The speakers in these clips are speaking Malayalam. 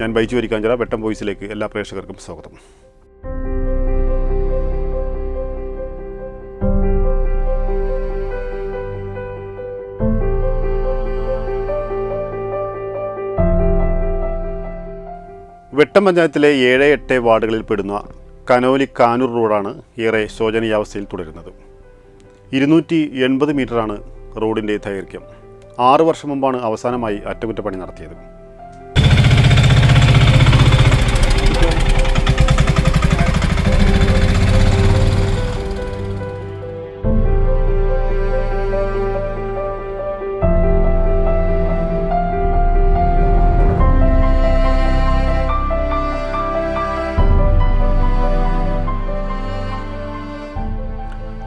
ഞാൻ ബൈജു വരിക്കാഞ്ചിറ വെട്ടം വോയിസിലേക്ക് എല്ലാ പ്രേക്ഷകർക്കും സ്വാഗതം. വെട്ടം പഞ്ചായത്തിലെ ഏഴ് എട്ട് വാർഡുകളിൽ പെടുന്ന കനോലി കാനൂർ റോഡാണ് ഏറെ ശോചനീയാവസ്ഥയിൽ തുടരുന്നത്. ഇരുന്നൂറ്റി എൺപത് മീറ്ററാണ് റോഡിന്റെ ദൈർഘ്യം. ആറു വർഷം മുമ്പാണ് അവസാനമായി അറ്റകുറ്റപ്പണി നടത്തിയത്.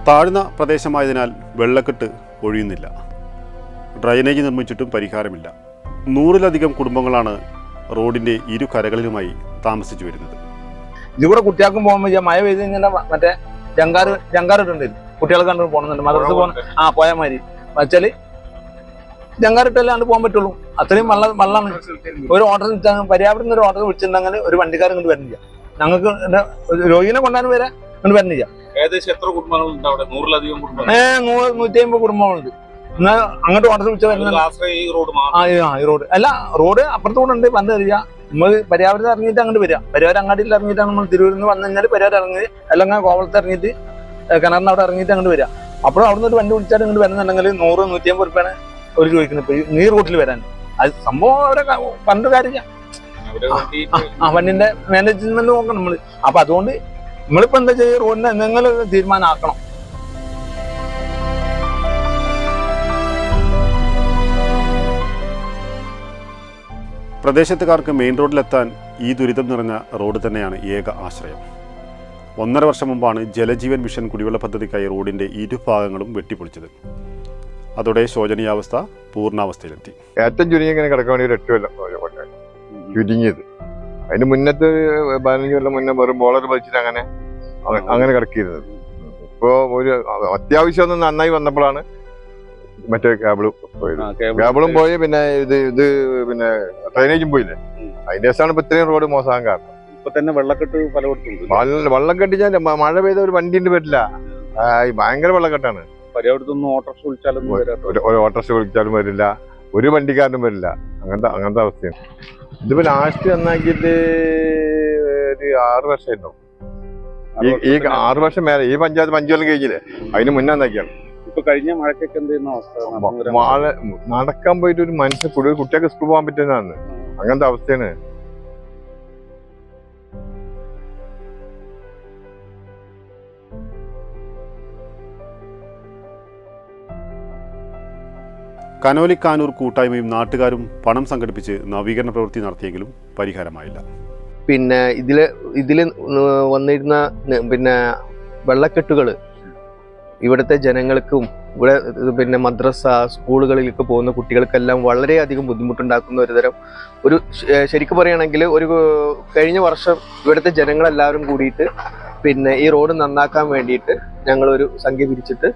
താഴ്ന്ന പ്രദേശമായതിനാൽ വെള്ളക്കെട്ട് ഒഴിയുന്നില്ല. ഡ്രൈനേജ് നിർമ്മിച്ചിട്ടും പരിഹാരമില്ല. നൂറിലധികം കുടുംബങ്ങളാണ് റോഡിന്റെ ഇരു കരകളിലുമായി താമസിച്ചു വരുന്നത്. ഇതിവിടെ കുട്ടികൾക്കും പോകുമ്പോൾ മഴ പെയ്ത് ഇങ്ങനെ മറ്റേ ജങ്കാറ് ജങ്കാറിട്ടുണ്ട് കുട്ടികളെ കണ്ടു പോകുന്നുണ്ട്. മദ്രസ് പോകുന്ന ആ പോയ മാതിരി. വെച്ചാൽ ജങ്കാറിട്ടല്ലാണ്ട് പോകാൻ പറ്റുള്ളൂ. അത്രയും വെള്ളം വെള്ളമാണ്. ഒരു ഓർഡർ പര്യാപ്തം ഒരു ഓർഡർ വിളിച്ചിട്ടുണ്ടെങ്കിൽ ഒരു വണ്ടിക്കാരൻ ഇങ്ങോട്ട് വരുന്നില്ല. ഞങ്ങൾക്ക് ഒരു രോഗിനെ കൊണ്ടാണ് വരെ ഇങ്ങോട്ട് പറഞ്ഞില്ല ഏകദേശം എത്ര കുടുംബങ്ങളുണ്ട് അവിടെ? നൂറിലധികം കുടുംബങ്ങൾ ഏ നൂറ് നൂറ്റി അമ്പത് കുടുംബങ്ങളുണ്ട്. എന്നാ അങ്ങോട്ട് ഓർഡർ വിളിച്ച റോഡ് അല്ല റോഡ് അപ്പുറത്ത് കൂടെ ഉണ്ട് പണ്ട് തരിക. നമ്മൾ പര്യാവരത്ത് ഇറങ്ങിയിട്ട് അങ്ങോട്ട് വരിക. പരിവാരം അങ്ങാടിയിൽ ഇറങ്ങിയിട്ടാണ് നമ്മൾ തിരൂരിൽ നിന്ന് വന്നു കഴിഞ്ഞാൽ പരിവാരം ഇറങ്ങി അല്ലെങ്കിൽ കോവളത്ത് ഇറങ്ങിയിട്ട് കിണറിന് അവിടെ ഇറങ്ങിയിട്ട് അങ്ങോട്ട് വരിക. അപ്പോഴും അവിടെ നിന്ന് ഒരു വണ്ടി വിളിച്ചാൽ ഇങ്ങോട്ട് വരുന്നുണ്ടെങ്കിൽ നൂറ് നൂറ്റി അമ്പത് റുപ്യാണ് ഒരു ചോദിക്കുന്നത്. ഇപ്പൊ ഈ നീ റൂട്ടിൽ വരാൻ. അത് സംഭവം അവരെ പണ്ട് കാര്യം അവരെ വേണ്ടി ആ വണ്ടിന്റെ മാനേജ്മെന്റ് നോക്കണം നമ്മൾ. അപ്പൊ അതുകൊണ്ട് നമ്മളിപ്പോ എന്താ ചെയ്യുക? റോഡിന് നിങ്ങൾ തീരുമാനമാക്കണം ആക്കണം പ്രദേശത്തുകാർക്ക് മെയിൻ റോഡിലെത്താൻ ഈ ദുരിതം നിറഞ്ഞ റോഡ് തന്നെയാണ് ഏക ആശ്രയം. ഒന്നര വർഷം മുമ്പാണ് ജലജീവൻ മിഷൻ കുടിവെള്ള പദ്ധതിക്കായി റോഡിന്റെ ഇരുഭാഗങ്ങളും വെട്ടിപ്പൊളിച്ചത്. അതോടെ ശോചനീയാവസ്ഥ പൂർണാവസ്ഥയിലെത്തി. ഏറ്റവും ചുരുങ്ങി ഇങ്ങനെ കിടക്കാൻ വേണ്ടി ഒരു എട്ട് കൊല്ലം ചുരുങ്ങിയത്. അതിന് മുന്നത്തെ പതിനഞ്ച് കൊല്ലം മുന്നേ വെറും ബോളർ വലിച്ചിട്ട് അങ്ങനെ അങ്ങനെ കിടക്കിയിരുന്നത് ഇപ്പോ ഒരു അത്യാവശ്യം ഒന്ന് നന്നായി വന്നപ്പോഴാണ് മറ്റേ കേബിൾ പോയത്. കേബിളും പോയി. പിന്നെ ഇത് ഇത് പിന്നെ ഡ്രൈനേജും പോയില്ലേ? അതിന്റെ ശേഷമാണ് ഇപ്പൊ ഇത്രയും റോഡ് മോശമാകാൻ കാരണം. ഇപ്പൊ തന്നെ വെള്ളക്കെട്ട് പലയിടത്തും വെള്ളക്കെട്ട് വെള്ളം കെട്ടിച്ചാൽ മഴ പെയ്ത ഒരു വണ്ടിന്റെ പറ്റില്ല. ഭയങ്കര വെള്ളക്കെട്ടാണ്. ഓട്ടോറിക്ഷ വിളിച്ചാലും ഒരു ഓട്ടോറിക്ഷ വിളിച്ചാലും വരില്ല. ഒരു വണ്ടിക്കാരനും വരില്ല. അങ്ങനത്തെ അങ്ങനത്തെ അവസ്ഥയാണ്. ഇതിപ്പോ ലാസ്റ്റ് നന്നാക്കിയിട്ട് ഒരു ആറ് വർഷം ഉണ്ടാവും ഈ ആറ് വർഷം മേലെ ഈ പഞ്ചായത്ത് അഞ്ചു കൊല്ലം കഴിഞ്ഞില്ലേ? അതിന് മുന്നേ നന്നാക്കിയാണ് ഇപ്പൊ കഴിഞ്ഞ മഴക്കൊക്കെ എന്തായിരുന്നു അവസ്ഥ? നടക്കാൻ പോയിട്ട് ഒരു മനുഷ്യ കുട്ടികൾക്ക് സ്കൂൾ പോകാൻ പറ്റുന്നതാണ്. അങ്ങനത്തെ അവസ്ഥയാണ്. കനോലി കാനൂർ കൂട്ടായ്മയും നാട്ടുകാരും പണം സംഘടിപ്പിച്ച് നവീകരണ പ്രവൃത്തി നടത്തിയെങ്കിലും പരിഹാരമായില്ല. പിന്നെ ഇതിൽ ഇതിൽ വന്നിരുന്ന പിന്നെ വെള്ളക്കെട്ടുകൾ ഇവിടുത്തെ ജനങ്ങൾക്കും ഇവിടെ പിന്നെ മദ്രസ സ്കൂളുകളിലേക്ക് പോകുന്ന കുട്ടികൾക്കെല്ലാം വളരെയധികം ബുദ്ധിമുട്ടുണ്ടാക്കുന്ന ഒരു തരം ഒരു ശരിക്കും പറയുകയാണെങ്കിൽ ഒരു കഴിഞ്ഞ വർഷം ഇവിടുത്തെ ജനങ്ങളെല്ലാവരും കൂടിയിട്ട് പിന്നെ ഈ റോഡ് നന്നാക്കാൻ വേണ്ടിയിട്ട് ഞങ്ങളൊരു സംഖ്യ പിരിച്ചിട്ട്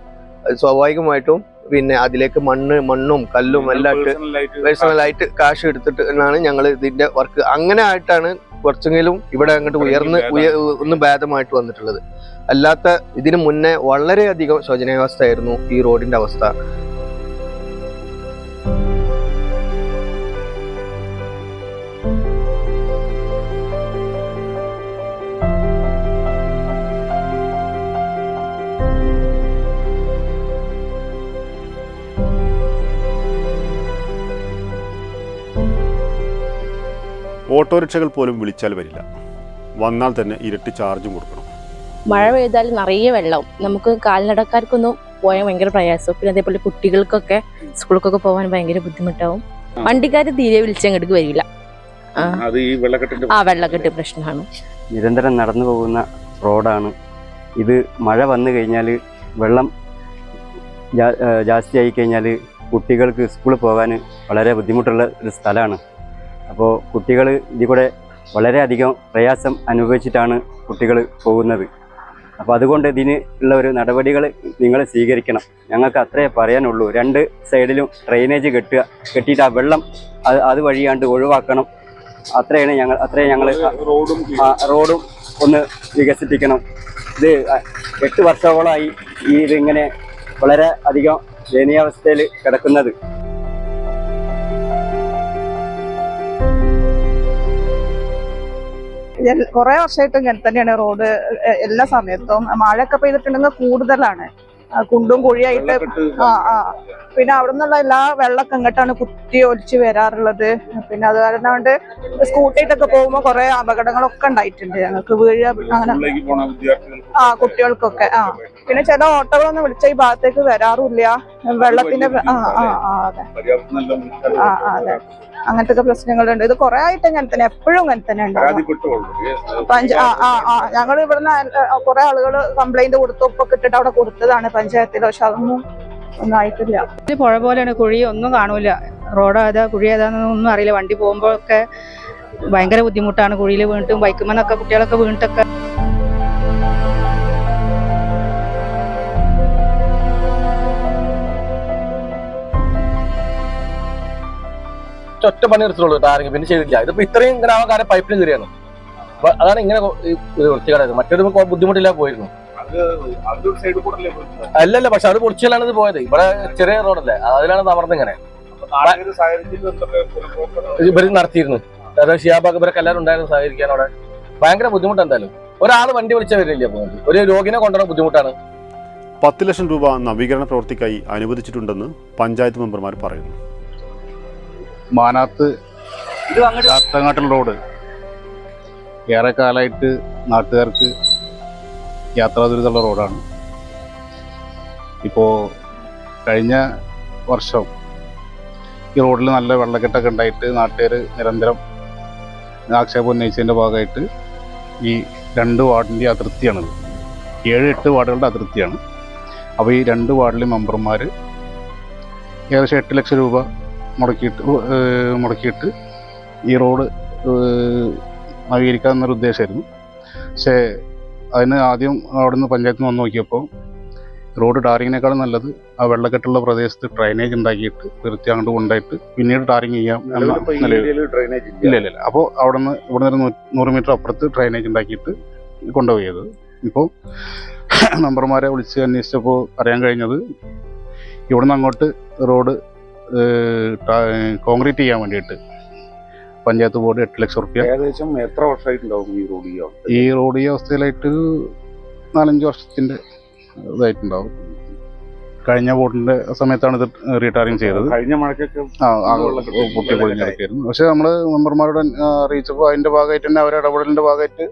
സ്വാഭാവികമായിട്ടും പിന്നെ അതിലേക്ക് മണ്ണ് മണ്ണും കല്ലും എല്ലാം ഇട്ട് പേഴ്സണലായിട്ട് കാശ് എടുത്തിട്ട് എന്നാണ് ഞങ്ങൾ ഇതിന്റെ വർക്ക് അങ്ങനെ ആയിട്ടാണ് കുറച്ചെങ്കിലും ഇവിടെ അങ്ങോട്ട് ഉയർന്ന് ഒന്ന് ഭേദമായിട്ട് വന്നിട്ടുള്ളത്. അല്ലാത്ത ഇതിനു മുന്നേ വളരെയധികം ശോചനീയാവസ്ഥയായിരുന്നു ഈ റോഡിന്റെ അവസ്ഥ. ഓട്ടോറിക്ഷകൾ പോലും വിളിച്ചാൽ വരില്ല. വന്നാൽ തന്നെ ഇരട്ടി ചാർജും കൊടുക്കണം. മഴ പെയ്താൽ നിറയെ വെള്ളം. നമുക്ക് കാൽനടക്കാർക്കൊന്നും പോയാൽ ഭയങ്കര പ്രയാസം. പിന്നെ അതേപോലെ കുട്ടികൾക്കൊക്കെ സ്കൂളിലേക്കൊക്കെ പോകാൻ ഭയങ്കര ബുദ്ധിമുട്ടാവും. വണ്ടിക്കാർ തീരെ വിളിച്ചങ്ങോട്ട് വരില്ല. ആ. അത് ഈ വെള്ളക്കെട്ടിന്റെ ആ വെള്ളക്കെട്ട് പ്രശ്നമാണ്. നിരന്തരം നടന്നു പോകുന്ന റോഡാണ്. ഇത് മഴ വന്നു കഴിഞ്ഞാൽ വെള്ളം ജാസ്തിയായി കഴിഞ്ഞാൽ കുട്ടികൾക്ക് സ്കൂളിൽ പോകാൻ വളരെ ബുദ്ധിമുട്ടുള്ള ഒരു സ്ഥലമാണ്. അപ്പോൾ കുട്ടികൾ ഇതിൽ കൂടെ വളരെയധികം പ്രയാസം അനുഭവിച്ചിട്ടാണ് കുട്ടികൾ പോകുന്നത്. അപ്പോൾ അതുകൊണ്ട് ഇതിന് ഉള്ള ഒരു നടപടികൾ നിങ്ങൾ സ്വീകരിക്കണം. ഞങ്ങൾക്ക് അത്രേ പറയാനുള്ളൂ. രണ്ട് സൈഡിലും ഡ്രെയിനേജ് കെട്ടുക കെട്ടിയിട്ട് ആ വെള്ളം അത് അത് വഴിയാണ്ട് ഒഴിവാക്കണം. അത്രയാണ് ഞങ്ങൾ അത്രയും ഞങ്ങൾ റോഡും റോഡും ഒന്ന് വികസിപ്പിക്കണം. ഇത് എട്ട് വർഷത്തോളമായി ഈ ഇതിങ്ങനെ വളരെ അധികം ദയനീയാവസ്ഥയിൽ കിടക്കുന്നത്. കുറേ വർഷമായിട്ട് ഇങ്ങനെ തന്നെയാണ് റോഡ് എല്ലാ സമയത്തും മഴയൊക്കെ പെയ്തിട്ടുണ്ടെങ്കിൽ കൂടുതലാണ്. കുണ്ടും കുഴിയായിട്ട് ആ ആ. പിന്നെ അവിടെ നിന്നുള്ള എല്ലാ വെള്ളമൊക്കെ ഇങ്ങോട്ടാണ് കുത്തി ഒലിച്ച് വരാറുള്ളത്. പിന്നെ അത് കാരണം കൊണ്ട് സ്കൂട്ടിയിട്ടൊക്കെ പോകുമ്പോൾ കുറെ അപകടങ്ങളൊക്കെ ഉണ്ടായിട്ടുണ്ട്. ഞങ്ങൾക്ക് വീഴ അങ്ങനെ ആ കുട്ടികൾക്കൊക്കെ ആ. പിന്നെ ചില ഓട്ടോകളൊന്നും വിളിച്ച ഈ ഭാഗത്തേക്ക് വരാറുമില്ല. വെള്ളത്തിന്റെ ആ ആ ആ അതെ. ആ അതെ. അങ്ങനത്തെ പ്രശ്നങ്ങളുണ്ട്. ഇത് കുറെ ആയിട്ട് ഇങ്ങനെ തന്നെ എപ്പോഴും ഇങ്ങനെ തന്നെ ഉണ്ട്. പരാതിപ്പെട്ടു ആ ആ ആ ഞങ്ങൾ ഇവിടുന്ന് കുറെ ആളുകൾ കംപ്ലൈന്റ് കൊടുത്തു ഒപ്പൊക്കെ ഇട്ടിട്ട് അവിടെ കൊടുത്തതാണ് പഞ്ചായത്തിൽ. പക്ഷെ അതൊന്നും ഒന്നും ആയിട്ടില്ല. ഇത് പുഴ പോലെയാണ് കുഴി ഒന്നും കാണൂല. റോഡ് ഏതാ കുഴി ഏതാണെന്നൊന്നും ഒന്നും അറിയില്ല. വണ്ടി പോകുമ്പോഴൊക്കെ ഭയങ്കര ബുദ്ധിമുട്ടാണ്. കുഴിയിൽ വീണിട്ടും ബൈക്കുമെന്നൊക്കെ കുട്ടികളൊക്കെ വീണിട്ടൊക്കെ ഒറ്റ പണി എടുത്തുള്ളൂ ടാറിങ് പിന്നെ ചെയ്തില്ല. ഇതിപ്പോ ഇത്രയും ഗ്രാമക്കാരെ പൈപ്പിൽ കയറിയാണ്. അപ്പൊ അതാണ് ഇങ്ങനെ വൃത്തികേടായത്. മറ്റൊരു ബുദ്ധിമുട്ടില്ല പോയിരുന്നു. അല്ലല്ല പക്ഷെ അത് പൊളിച്ചാലാണ് ഇത് പോയത്. ഇവിടെ ചെറിയ റോഡല്ലേ. അതിലാണ് തമർന്ന് ഇങ്ങനെ ഇവർ നടത്തിയിരുന്നു. അതായത് ഷിയാബാഗ് ഇവരൊക്കെ എല്ലാവരും ഉണ്ടായിരുന്നു സഹകരിക്കാൻ അവിടെ. ഭയങ്കര ബുദ്ധിമുട്ട് എന്തായാലും. ഒരാൾ വണ്ടി വിളിച്ചാൽ വരില്ല ഒരു രോഗിനെ കൊണ്ടുവരാൻ ബുദ്ധിമുട്ടാണ്. പത്ത് ലക്ഷം രൂപ നവീകരണ പ്രവൃത്തിക്കായി അനുവദിച്ചിട്ടുണ്ടെന്ന് പഞ്ചായത്ത് മെമ്പർമാർ പറയുന്നു. മാനാത്ത് ചാത്തങ്ങാട്ടൽ റോഡ്. ഏറെ കാലമായിട്ട് നാട്ടുകാർക്ക് യാത്രാ ദുരിതമുള്ള റോഡാണ്. ഇപ്പോൾ കഴിഞ്ഞ വർഷം ഈ റോഡിൽ നല്ല വെള്ളക്കെട്ടൊക്കെ ഉണ്ടായിട്ട് നാട്ടുകാർ നിരന്തരം ആക്ഷേപം ഉന്നയിച്ചതിന്റെ ഭാഗമായിട്ട് ഈ രണ്ട് വാർഡിന്റെ അതിർത്തിയാണത് ഏഴ് എട്ട് വാർഡുകളുടെ അതിർത്തിയാണ്. അപ്പോൾ ഈ രണ്ട് വാർഡിലെ മെമ്പർമാർ ഏകദേശം എട്ട് ലക്ഷം രൂപ മുടക്കിയിട്ട് മുടക്കിയിട്ട് ഈ റോഡ് നവീകരിക്കുക എന്നൊരു ഉദ്ദേശമായിരുന്നു പക്ഷേ അതിന് ആദ്യം അവിടുന്ന് പഞ്ചായത്തിൽ നിന്ന് വന്ന് നോക്കിയപ്പോൾ റോഡ് ടാറിങ്ങിനേക്കാളും നല്ലത് ആ വെള്ളക്കെട്ടുള്ള പ്രദേശത്ത് ഡ്രൈനേജ് ഉണ്ടാക്കിയിട്ട് വൃത്തി അങ്ങോട്ട് കൊണ്ടായിട്ട് പിന്നീട് ടാറിങ് ചെയ്യാം എന്ന നിലയിൽ. ഇല്ല. ഇല്ല ഇല്ല അപ്പോൾ അവിടെ നിന്ന് ഇവിടെ നിന്ന് നൂറ് മീറ്റർ അപ്പുറത്ത് ഡ്രൈനേജ് ഉണ്ടാക്കിയിട്ട് കൊണ്ടുപോയത്. ഇപ്പോൾ മെമ്പർമാരെ വിളിച്ച് അന്വേഷിച്ചപ്പോൾ അറിയാൻ കഴിഞ്ഞത് ഇവിടുന്ന് അങ്ങോട്ട് റോഡ് കോൺക്രീറ്റ് ചെയ്യാൻ വേണ്ടിയിട്ട്. പഞ്ചായത്ത് ബോർഡ് എട്ട് ലക്ഷം റുപ്യ. ഏകദേശം എത്ര വർഷമായിട്ടുണ്ടാവും ഈ റോഡ് ഈ അവസ്ഥ? ഈ റോഡ് ഈ അവസ്ഥയിലായിട്ട് നാലഞ്ച് വർഷത്തിന്റെ ഇതായിട്ടുണ്ടാവും. കഴിഞ്ഞ ബോർഡിന്റെ സമയത്താണ് ഇത് റീടാറിങ് ചെയ്തത്. കഴിഞ്ഞ മഴക്കൊക്കെ ആകെ പൊട്ടി പക്ഷെ നമ്മൾ മെമ്പർമാരോട് അറിയിച്ചപ്പോൾ അതിന്റെ ഭാഗമായിട്ട് തന്നെ അവരുടെ ഇടപെടലിന്റെ ഭാഗമായിട്ട്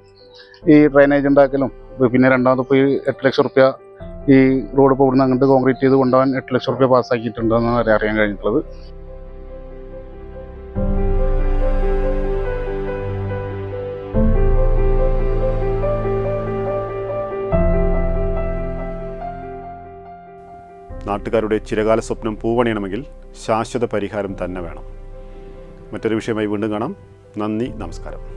ഈ ഡ്രൈനേജ് ഉണ്ടാക്കലും പിന്നെ രണ്ടാമത് പോയി എട്ട് ലക്ഷം റുപ്യ ഈ റോഡ് ഇപ്പോൾ ഇവിടുന്ന് അങ്ങോട്ട് കോൺക്രീറ്റ് ചെയ്ത് കൊണ്ടുപോകാൻ എട്ട് ലക്ഷം റുപ്യ പാസ്സാക്കിയിട്ടുണ്ടെന്ന് അറിയാൻ കഴിഞ്ഞിട്ടുള്ളത്. നാട്ടുകാരുടെ ചിരകാല സ്വപ്നം പൂവണിയണമെങ്കിൽ ശാശ്വത പരിഹാരം തന്നെ വേണം. മറ്റൊരു വിഷയമായി വീണ്ടും കാണാം. നന്ദി നമസ്കാരം.